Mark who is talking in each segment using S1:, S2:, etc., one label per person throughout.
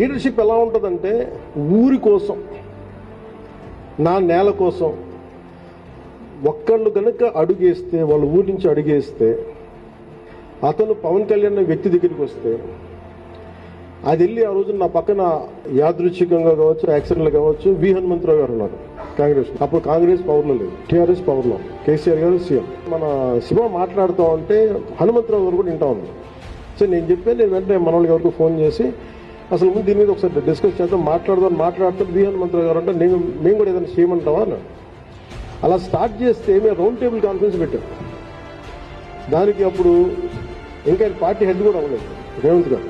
S1: Leadership ఎలా ఉంటుందంటే ఊరి కోసం నా నేల కోసం. ఒక్కళ్ళు కనుక అడుగేస్తే వాళ్ళ ఊరి నుంచి అడుగేస్తే అతను పవన్ కళ్యాణ్ వ్యక్తి దగ్గరికి వస్తే అది వెళ్ళి ఆ రోజు నా పక్కన యాదృచ్ఛికంగా కావచ్చు యాక్సిడెంట్లు కావచ్చు వి హనుమంతరావు గారు ఉన్నారు కాంగ్రెస్. అప్పుడు కాంగ్రెస్ పవర్లో లేదు టీఆర్ఎస్ పవర్లో కేసీఆర్ గారు సీఎం. మన శివ మాట్లాడుతూ ఉంటే హనుమంతరావు గారు కూడా వింటా ఉన్నారు. సో నేను చెప్పాను నేను వెంటనే మన వాళ్ళకి ఎవరికి ఫోన్ చేసి అసలు ముందు దీని మీద ఒకసారి డిస్కస్ చేద్దాం మాట్లాడదాం మాట్లాడుతూ. బిఎన్ మంత్రి గారు అంటే నేను మేము కూడా ఏదైనా చేయమంటావా అన్నాడు. అలా స్టార్ట్ చేస్తే మేము రౌండ్ టేబుల్ కాన్ఫరెన్స్ పెట్టాం. దానికి అప్పుడు ఇంకా ఆయన పార్టీ హెడ్ కూడా అవ్వలేదు రేవంత్ గారు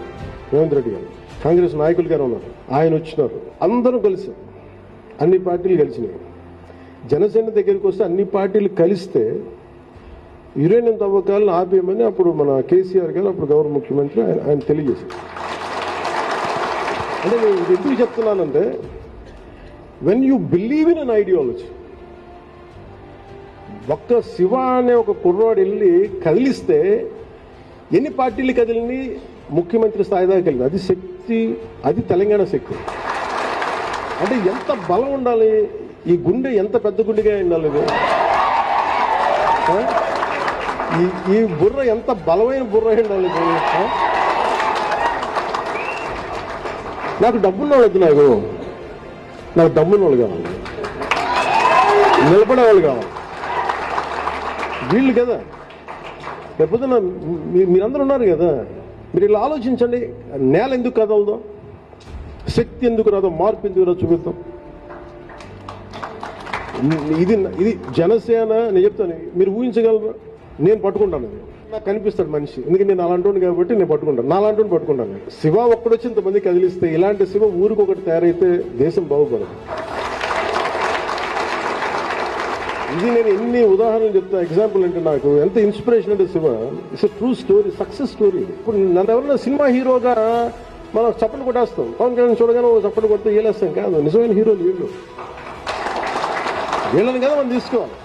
S1: రేవంత్ రెడ్డి గారు. కాంగ్రెస్ నాయకులు గారు ఉన్నారు ఆయన వచ్చినారు అందరూ కలిసి అన్ని పార్టీలు కలిసినాయి. జనసేన దగ్గరికి వస్తే అన్ని పార్టీలు కలిస్తే యురేనియం తవ్వకాలను ఆపేయమని అప్పుడు మన కేసీఆర్ గారు అప్పుడు గౌరవ ముఖ్యమంత్రి ఆయన ఆయన తెలియజేశారు. అంటే నేను ఇది ఎందుకు చెప్తున్నానంటే when you believe in an ideology ఒక్క శివ అనే ఒక కుర్రాడు వెళ్ళి కదిలిస్తే ఎన్ని పార్టీలు కదిలిని ముఖ్యమంత్రి స్థాయి దాకా వెళ్ళింది అది శక్తి అది తెలంగాణ శక్తి. అంటే ఎంత బలం ఉండాలి? ఈ గుండె ఎంత పెద్ద గుండెగా ఉండాలి ఈ ఈ బుర్ర ఎంత బలమైన బుర్ర అయి ఉండాలి ఇది ఆ? నాకు డబ్బున్న వద్దు నాకు. నాకు డబ్బున్న వాళ్ళు కావాలి. నిలబడే వాళ్ళు కావాలి. వీళ్ళు కదా. లేకపోతే మీరందరూ ఉన్నారు కదా. మీరు ఇలా ఆలోచించండి. నేల ఎందుకు కదలదు శక్తి ఎందుకు రాదో? మార్పు ఎందుకు రాదో చూపిద్దాం. ఇది ఇది జనసేన నేను చెప్తాను. మీరు ఊహించగలరా? నేను పట్టుకుంటాను. నాకు కనిపిస్తాడు మనిషి. ఎందుకంటే నేను అలాంటి కాబట్టి నేను పట్టుకుంటాను. నా అలాంటి పట్టుకుంటాను శివ ఒక్కడొచ్చి ఇంతమంది కదిలిస్తే ఇలాంటి శివ ఊరికి ఒకటి తయారైతే దేశం బాగుపడదు. ఇది నేను ఎన్ని ఉదాహరణలు చెప్తా ఎగ్జాంపుల్ అంటే నాకు ఎంత ఇన్స్పిరేషన్ అంటే Shiva it's true story success story ఇప్పుడు నన్ను ఎవరైనా సినిమా హీరోగా మనం చప్పట్లు కొట్టేస్తాం. పవన్ కళ్యాణ్ చూడగానే చప్పట్లు కొడితే ఏలేస్తాం కాదు. నిజమైన హీరోలు వీళ్ళు. వీళ్ళని కదా మనం తీసుకోవాలి.